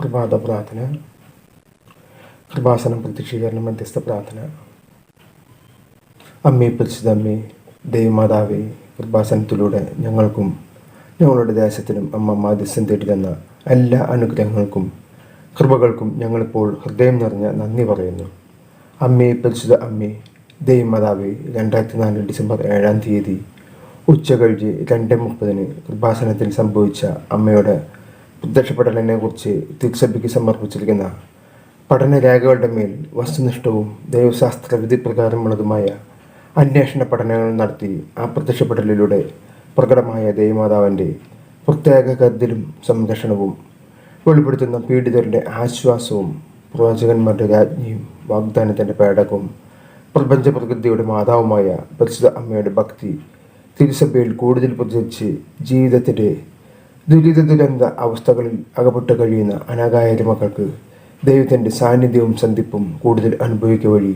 പ്രഭാത പ്രാർത്ഥന കൃപാസനം പ്രത്യക്ഷീകരണം മധ്യസ്ഥ പ്രാർത്ഥന. അമ്മേ പരിശുദ്ധ അമ്മേ ദൈവമാതാവേ കൃപാസനത്തിലൂടെ ഞങ്ങൾക്കും ഞങ്ങളുടെ ദേശത്തിനും അമ്മ മാധ്യസ്ഥം തേടി തന്ന എല്ലാ അനുഗ്രഹങ്ങൾക്കും കൃപകൾക്കും ഞങ്ങളിപ്പോൾ ഹൃദയം നിറഞ്ഞ നന്ദി പറയുന്നു. അമ്മേ പരിശുദ്ധ അമ്മേ ദൈവമാതാവേ രണ്ടായിരത്തി നാല് ഡിസംബർ ഏഴാം തീയതി ഉച്ച കഴിഞ്ഞ് രണ്ട് മുപ്പതിന് കൃപാസനത്തിൽ സംഭവിച്ച അമ്മയുടെ പ്രത്യക്ഷപ്പെടലിനെ കുറിച്ച് തിരുസഭയ്ക്ക് സമർപ്പിച്ചിരിക്കുന്ന പഠനരേഖകളുടെ മേൽ വസ്തുനിഷ്ഠവും ദൈവശാസ്ത്ര വിധി പ്രകാരമുള്ളതുമായ അന്വേഷണ പഠനങ്ങൾ നടത്തി ആ പ്രത്യക്ഷപ്പെടലിലൂടെ പ്രകടമായ ദൈവമാതാവിന്റെ പ്രത്യേക കരുതലും സംരക്ഷണവും വെളിപ്പെടുത്തുന്ന പീഡിതരുടെ ആശ്വാസവും പ്രവാചകന്മാരുടെ രാജ്ഞിയും വാഗ്ദാനത്തിന്റെ പേടകവും പ്രപഞ്ച പ്രകൃതിയുടെ മാതാവുമായ പരിശുദ്ധ അമ്മയുടെ ഭക്തി തിരുസഭയിൽ കൂടുതൽ പ്രചരിച്ച് ജീവിതത്തിന്റെ ദുരിത ദുരന്ത അവസ്ഥകളിൽ അകപ്പെട്ട് കഴിയുന്ന അനാകായ മക്കൾക്ക് ദൈവത്തിന്റെ സാന്നിധ്യവും സന്ധിപ്പും കൂടുതൽ അനുഭവിക്കുക വഴി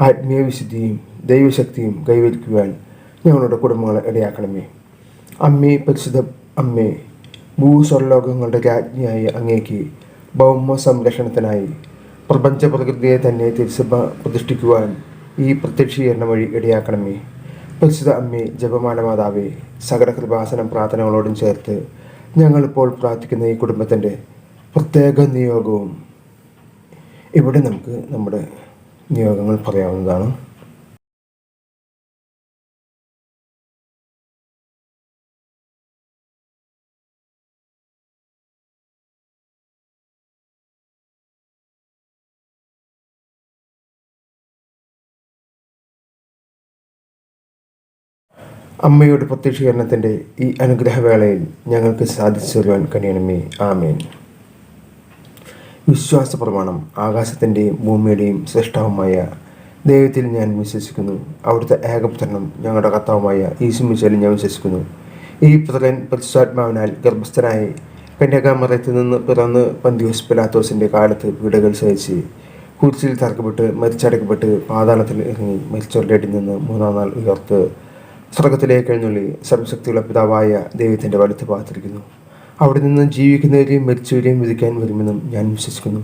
ആത്മീയ വിശുദ്ധിയും ദൈവശക്തിയും കൈവരിക്കുവാൻ ഞങ്ങളുടെ കുടുംബങ്ങളെ ഇടയാക്കണമേ. അമ്മേ പരിശുദ്ധ അമ്മേ ഭൂസ്വർലോകങ്ങളുടെ രാജ്ഞിയായ അങ്ങേക്ക് ഭൗമ സംരക്ഷണത്തിനായി പ്രപഞ്ച പ്രകൃതിയെ തന്നെ തിരുസഭ പ്രതിഷ്ഠിക്കുവാൻ ഈ പ്രത്യക്ഷീകരണം വഴി ഇടയാക്കണമേ. പരിശുദ്ധ അമ്മേ ജപമാല മാതാവേ സകല കൃപാസനം പ്രാർത്ഥനകളോടും ചേർത്ത് ഞങ്ങളിപ്പോൾ പ്രാർത്ഥിക്കുന്ന ഈ കുടുംബത്തിന്റെ പ്രത്യേക നിയോഗവും ഇവിടെ നമുക്ക് നമ്മുടെ നിയോഗങ്ങൾ പറയാവുന്നതാണ്. അമ്മയുടെ പ്രത്യക്ഷീകരണത്തിന്റെ ഈ അനുഗ്രഹവേളയിൽ ഞങ്ങൾക്ക് സാധിച്ചു തരുവാൻ കഴിയണമേ ആമേൻ. വിശ്വാസ പ്രമാണം ആകാശത്തിന്റെയും ഭൂമിയുടെയും സൃഷ്ടാവുമായ ദൈവത്തിൽ ഞാൻ വിശ്വസിക്കുന്നു. അവിടുത്തെ ഏകപുത്രനും ഞങ്ങളുടെ കർത്താവുമായ ഈശുമിച്ചാലും ഞാൻ വിശ്വസിക്കുന്നു. ഈ പുത്രൻ പരിശുദ്ധാത്മാവിനാൽ ഗർഭസ്ഥനായി കന്യാകാമറയത്തിൽ നിന്ന് പിറന്ന് പന്തിയോസ് പിലാത്തോസിന്റെ കാലത്ത് വീടുകൾ സഹിച്ച് കുരിശിൽ തറക്കപ്പെട്ട് മരിച്ചടക്കപ്പെട്ട് പാതാളത്തിൽ ഇറങ്ങി മരിച്ചവരുടെ അടിയിൽ നിന്ന് മൂന്നാം നാൾ ഉയർത്ത് സ്വർഗത്തിലേക്ക് എഴുന്നള്ളി സർവശക്തിയുള്ള പിതാവായ ദൈവത്തിന്റെ വലുത്ത് പാത്തിരിക്കുന്നു. അവിടെ നിന്ന് ജീവിക്കുന്നവരെയും മരിച്ചവരെയും വിധിക്കാൻ വരുമെന്നും ഞാൻ വിശ്വസിക്കുന്നു.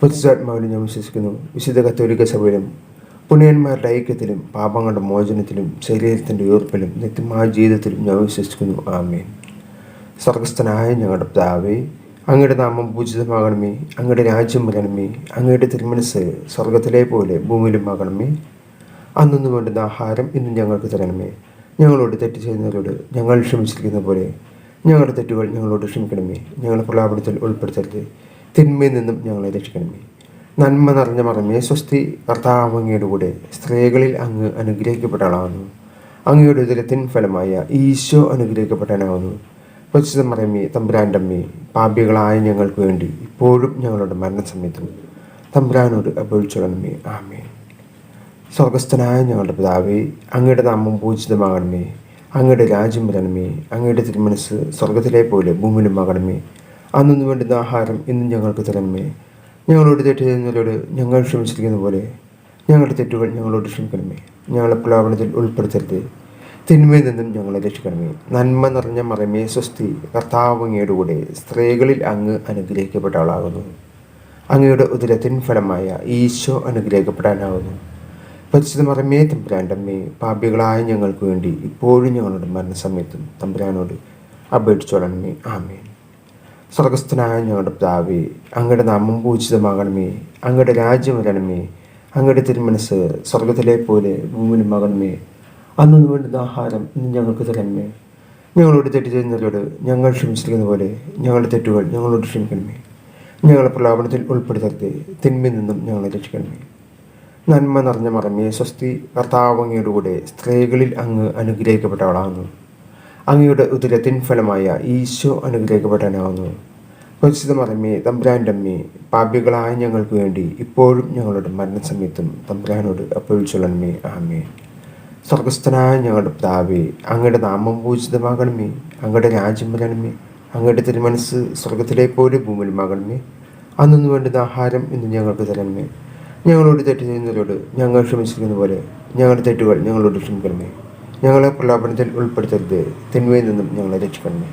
പുതുസാത്മാവിനും ഞാൻ വിശ്വസിക്കുന്നു. വിശുദ്ധ കത്തോലിക്ക സഭയിലും പുണ്യന്മാരുടെ ഐക്യത്തിലും പാപങ്ങളുടെ മോചനത്തിലും ശരീരത്തിന്റെ ഉയർപ്പിലും നിത്യമായ ജീവിതത്തിലും ഞാൻ വിശ്വസിക്കുന്നു. ആമേൻ. സ്വർഗസ്ഥനായ ഞങ്ങളുടെ പിതാവേ അങ്ങയുടെ നാമം പൂജിതമാകണമേ അങ്ങയുടെ രാജ്യം വരണമേ അങ്ങയുടെ തിരുമനസ് സ്വർഗത്തിലെ പോലെ ഭൂമിയിലും ആകണമേ. അന്നൊന്നു വേണ്ടുന്ന ആഹാരം ഇന്നും ഞങ്ങൾക്ക് തരണമേ. ഞങ്ങളോട് തെറ്റ് ചെയ്യുന്നവരോട് ഞങ്ങൾ ക്ഷമിച്ചിരിക്കുന്ന പോലെ ഞങ്ങളുടെ തെറ്റുകൾ ഞങ്ങളോട് ക്ഷമിക്കണമേ. ഞങ്ങളെ പ്രലാപനത്തിൽ ഉൾപ്പെടുത്തരുത്. തിന്മയിൽ നിന്നും ഞങ്ങളെ രക്ഷിക്കണമേ. നന്മ നിറഞ്ഞ മറമേ സ്വസ്തി കർത്താവങ്ങയുടെ കൂടെ സ്ത്രീകളിൽ അങ്ങ് അനുഗ്രഹിക്കപ്പെട്ട ആളാകുന്നു അങ്ങയുടെ ഉദരത്തിൻ ഫലമായ ഈശോ അനുഗ്രഹിക്കപ്പെട്ടവനാകുന്നു. പരിശുദ്ധ മറമേ തമ്പുരാന്റമ്മേ പാപികളായ ഞങ്ങൾക്ക് വേണ്ടി ഇപ്പോഴും ഞങ്ങളുടെ മരണസമയത്തും തമ്പുരാനോട് അപേക്ഷിച്ചോളണമേ. ആമേ സ്വർഗസ്ഥനായ ഞങ്ങളുടെ പിതാവേ അങ്ങയുടെ നാമം പൂജിതമാകണമേ. അങ്ങയുടെ രാജ്യം വരണമേ. അങ്ങയുടെ തിരുമനസ് സ്വർഗത്തിലെ പോലെ ഭൂമിയിലും ആകണമേ. അന്നു വേണ്ടുന്ന ആഹാരം ഇന്നും ഞങ്ങൾക്ക് തരണമേ. ഞങ്ങളോട് തെറ്റ് ചെയ്യുന്നവരോട് ഞങ്ങൾ ക്ഷമിച്ചിരിക്കുന്ന പോലെ ഞങ്ങളുടെ തെറ്റുകൾ ഞങ്ങളോട് ക്ഷമിക്കണമേ. ഞങ്ങളെ പ്രലോഭനത്തിൽ ഉൾപ്പെടുത്തരുത്. തിന്മയിൽ നിന്നും ഞങ്ങളെ രക്ഷിക്കണമേ. നന്മ നിറഞ്ഞ മറമേ സ്വസ്തി കർത്താവങ്ങയുടെ കൂടെ സ്ത്രീകളിൽ അങ്ങ് അനുഗ്രഹിക്കപ്പെട്ട ആളാകുന്നു അങ്ങയുടെ ഉദരത്തിൻ ഫലമായ ഈശോ അനുഗ്രഹിക്കപ്പെടാനാകുന്നു. പരിശുദ്ധ മറമേ തമ്പുരാന്റെ അമ്മേ പാപികളായ ഞങ്ങൾക്ക് വേണ്ടി ഇപ്പോഴും ഞങ്ങളുടെ മരണസമയത്തും തമ്പുരാനോട് അപേക്ഷിച്ചോളണമേ ആമേൻ. സ്വർഗസ്ഥനായ ഞങ്ങളുടെ പിതാവേ അങ്ങയുടെ നാമം പൂജിതമാകണമേ. അങ്ങയുടെ രാജ്യം വരണമേ. അങ്ങയുടെ തിരുമനസ് സ്വർഗത്തിലെ പോലെ ഭൂമിയിലുമാകണമേ അന്നു വേണ്ടുന്ന ആഹാരം ഇന്ന് ഞങ്ങൾക്ക് തരണമേ. ഞങ്ങളോട് തെറ്റ് ചെയ്യുന്നവരോട് ഞങ്ങൾ ക്ഷമിച്ചിരിക്കുന്ന പോലെ ഞങ്ങളുടെ തെറ്റുകൾ ഞങ്ങളോട് ക്ഷമിക്കണമേ. ഞങ്ങളെ പ്രലാപനത്തിൽ ഉൾപ്പെടുത്തരുത്. തിന്മയിൽ നിന്നും ഞങ്ങളെ രക്ഷിക്കണമേ. നന്മ നിറഞ്ഞ മറമേ സ്വസ്തി കർത്താവങ്ങയുടെ കൂടെ സ്ത്രീകളിൽ അങ്ങ് അനുഗ്രഹിക്കപ്പെട്ടവളാകുന്നു. അങ്ങയുടെ ഉദരത്തിൻ ഫലമായ ഈശോ അനുഗ്രഹിക്കപ്പെട്ടവനാകുന്നു. പരിശുദ്ധ മറമേ തമ്പുരാന്റെ അമ്മേ പാപികളായ ഞങ്ങൾക്ക് വേണ്ടി ഇപ്പോഴും ഞങ്ങളുടെ മരണസമയത്തും തമ്പുരാനോട് ചൊല്ലണമേ ആമേ സ്വർഗസ്ഥനായ ഞങ്ങളുടെ പിതാവേ അങ്ങയുടെ നാമം പൂജിതമാകണമേ അങ്ങയുടെ രാജ്യം വരണമേ അങ്ങയുടെ തിരുമനസ് സ്വർഗത്തിലെ പോലെ ഭൂമിയിലുമാകണമേ. അന്നു വേണ്ടുന്ന ആഹാരം ഇന്ന് ഞങ്ങൾക്ക് തരണമേ. ഞങ്ങളോട് തെറ്റ് ചെയ്യുന്നവരോട് ഞങ്ങൾ ക്ഷമിച്ചിരിക്കുന്ന പോലെ ഞങ്ങളുടെ തെറ്റുകൾ ഞങ്ങളോട് ക്ഷമിക്കണമേ. ഞങ്ങളെ പ്രലോഭനത്തിൽ ഉൾപ്പെടുത്തരുത്. തിന്മയിൽ നിന്നും ഞങ്ങളെ രക്ഷിക്കണമേ.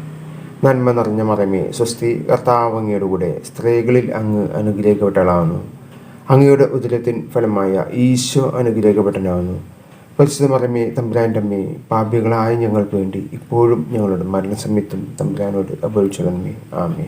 നന്മ നിറഞ്ഞ മറമേ സ്വസ്തി കർത്താവങ്ങയുടെ കൂടെ സ്ത്രീകളിൽ അങ്ങ് അനുഗ്രഹിക്കപ്പെട്ടവളാവുന്നു അങ്ങയുടെ ഉദരത്തിൻ ഫലമായ ഈശോ അനുഗ്രഹിക്കപ്പെട്ടനാവുന്നു പരിശുദ്ധ മറമേ തമ്പുരാന്റെ അമ്മേ പാപികളായ ഞങ്ങൾക്ക് വേണ്ടി ഇപ്പോഴും ഞങ്ങളുടെ മരണസമയത്തും തമ്പുരാനോട് അപേക്ഷിക്കണമേ. ആമേ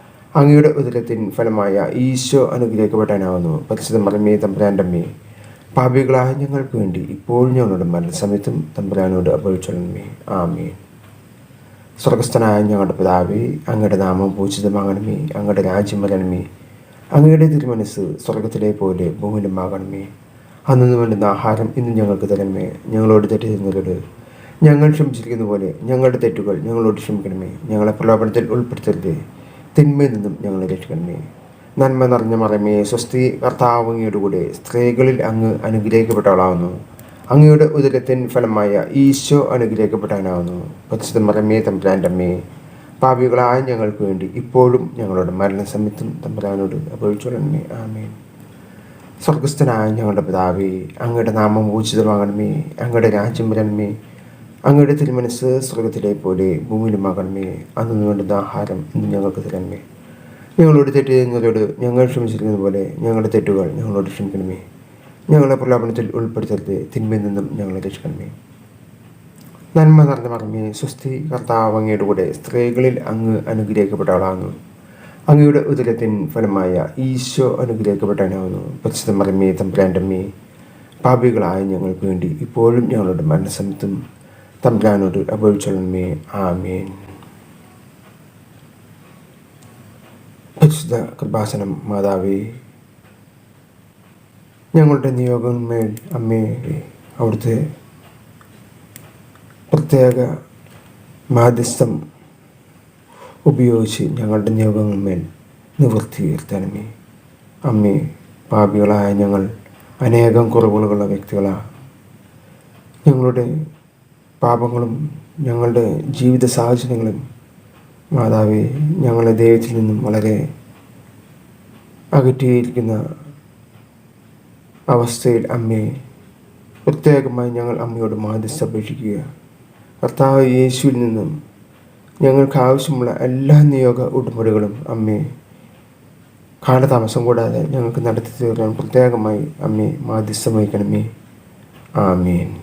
അങ്ങയുടെ ഉദരത്തിൻ ഫലമായ ഈശോ അനുഗ്രഹിക്കപ്പെടാനാവുന്നു പരിശുദ്ധ മറമേ തമ്പുരാന്റമ്മേ പാപികളായ ഞങ്ങൾക്ക് വേണ്ടി ഇപ്പോഴും ഞങ്ങളുടെ മരണസമയത്തും തമ്പുരാനോട് അപേക്ഷിച്ചോളമേ ആമേ സ്വർഗസ്ഥനായ ഞങ്ങളുടെ പിതാവേ അങ്ങയുടെ നാമം പൂജിതമാകണമേ അങ്ങയുടെ രാജ്യം വരണമേ അങ്ങയുടെ തിരുമനസ് സ്വർഗത്തിലെ പോലെ ഭൂമിലുമാകണമേ അന്നു വേണ്ടുന്ന ആഹാരം ഇന്ന് ഞങ്ങൾക്ക് തരണമേ. ഞങ്ങളോട് തെറ്റ് ചെയ്യുന്നവരോട് ഞങ്ങൾ ക്ഷമിച്ചിരിക്കുന്ന പോലെ ഞങ്ങളുടെ തെറ്റുകൾ ഞങ്ങളോട് ക്ഷമിക്കണമേ. ഞങ്ങളെ പ്രലോഭനത്തിൽ ഉൾപ്പെടുത്തരുത്. തിന്മയിൽ നിന്നും ഞങ്ങളെ രക്ഷിക്കണമേ. നന്മ നിറഞ്ഞ മറമേ സ്വസ്തി കർത്താവ് അങ്ങയുടെ കൂടെ സ്ത്രീകളിൽ അങ്ങ് അനുഗ്രഹിക്കപ്പെട്ടവളാവുന്നു അങ്ങയുടെ ഉദരത്തിൻ ഫലമായ ഈശോ അനുഗ്രഹിക്കപ്പെടാനാവുന്നു പരിശുദ്ധ മറമേ തമ്പുരാന്റമ്മേ പാപികളായ ഞങ്ങൾക്ക് വേണ്ടി ഇപ്പോഴും ഞങ്ങളുടെ മരണസമയത്തും തമ്പുരാനോട് അപേക്ഷിച്ചോളണമേ ആമേൻ. സ്വർഗസ്ഥനായ ഞങ്ങളുടെ പിതാവേ അങ്ങയുടെ നാമം ഊർജിതമാകണമേ. അങ്ങയുടെ രാജ്യം വരണമേ. അങ്ങയുടെ തിരുമനസ് സ്വർഗത്തിലെ പോലെ ഭൂമിയിലുമാകണമേ അന്നു വേണ്ടുന്ന ആഹാരം ഇന്ന് ഞങ്ങൾക്ക് തരണമേ. ഞങ്ങളോട് തെറ്റ് ചെയ്യുന്നവരോട് ഞങ്ങൾ ക്ഷമിച്ചിരിക്കുന്ന പോലെ ഞങ്ങളുടെ തെറ്റുകൾ ഞങ്ങളോട് ക്ഷമിക്കണമേ. ഞങ്ങളെ പ്രലാപനത്തിൽ ഉൾപ്പെടുത്തരുത് തിന്മയിൽ നിന്നും ഞങ്ങളെ രക്ഷിക്കണമേ. നന്മ നിറഞ്ഞ മറമേ സ്വസ്തി കർത്താവ് അങ്ങയുടെ കൂടെ സ്ത്രീകളിൽ അങ്ങ് അനുഗ്രഹിക്കപ്പെട്ടവളാകുന്നു. അങ്ങയുടെ ഉദരത്തിൻ ഫലമായ ഈശോ അനുഗ്രഹിക്കപ്പെട്ടവനാകുന്നു. പരിശുദ്ധ മറമേ തമ്പുരാന്റെ പാപികളായ ഞങ്ങൾക്ക് വേണ്ടി ഇപ്പോഴും ഞങ്ങളുടെ മരണസമയത്തും തമ്പുരാനോട് അപേക്ഷിച്ചോളമേ ആമേൻ. പരിശുദ്ധ കൃപാസനം മാതാവേ ഞങ്ങളുടെ നിയോഗന്മേൽ അമ്മേ അവിടുത്തെ പ്രത്യേക മാധ്യസ്ഥം ഉപയോഗിച്ച് ഞങ്ങളുടെ നിയോഗന്മേൽ നിവൃത്തിയിരുത്തണമേ അമ്മേ പാപികളായ ഞങ്ങൾ അനേകം കുറവുകളുള്ള വ്യക്തികളാണ് ഞങ്ങളുടെ പാപങ്ങളും ഞങ്ങളുടെ ജീവിത സാഹചര്യങ്ങളും മാതാവേ ഞങ്ങളെ ദൈവത്തിൽ നിന്നും വളരെ അകറ്റിയിരിക്കുന്ന അവസ്ഥയിൽ അമ്മയെ പ്രത്യേകമായി ഞങ്ങൾ അമ്മയോട് മാധ്യസ്ഥ അപേക്ഷിക്കുക. കർത്താവ് യേശുവിൽ നിന്നും ഞങ്ങൾക്ക് ആവശ്യമുള്ള എല്ലാ നിയോഗ ഉടമ്പടികളും അമ്മയെ കാലതാമസം കൂടാതെ ഞങ്ങൾക്ക് നടത്തി തീർക്കാൻ പ്രത്യേകമായി അമ്മയെ മാധ്യസ്ഥം വഹിക്കണമേ. ആമേൻ.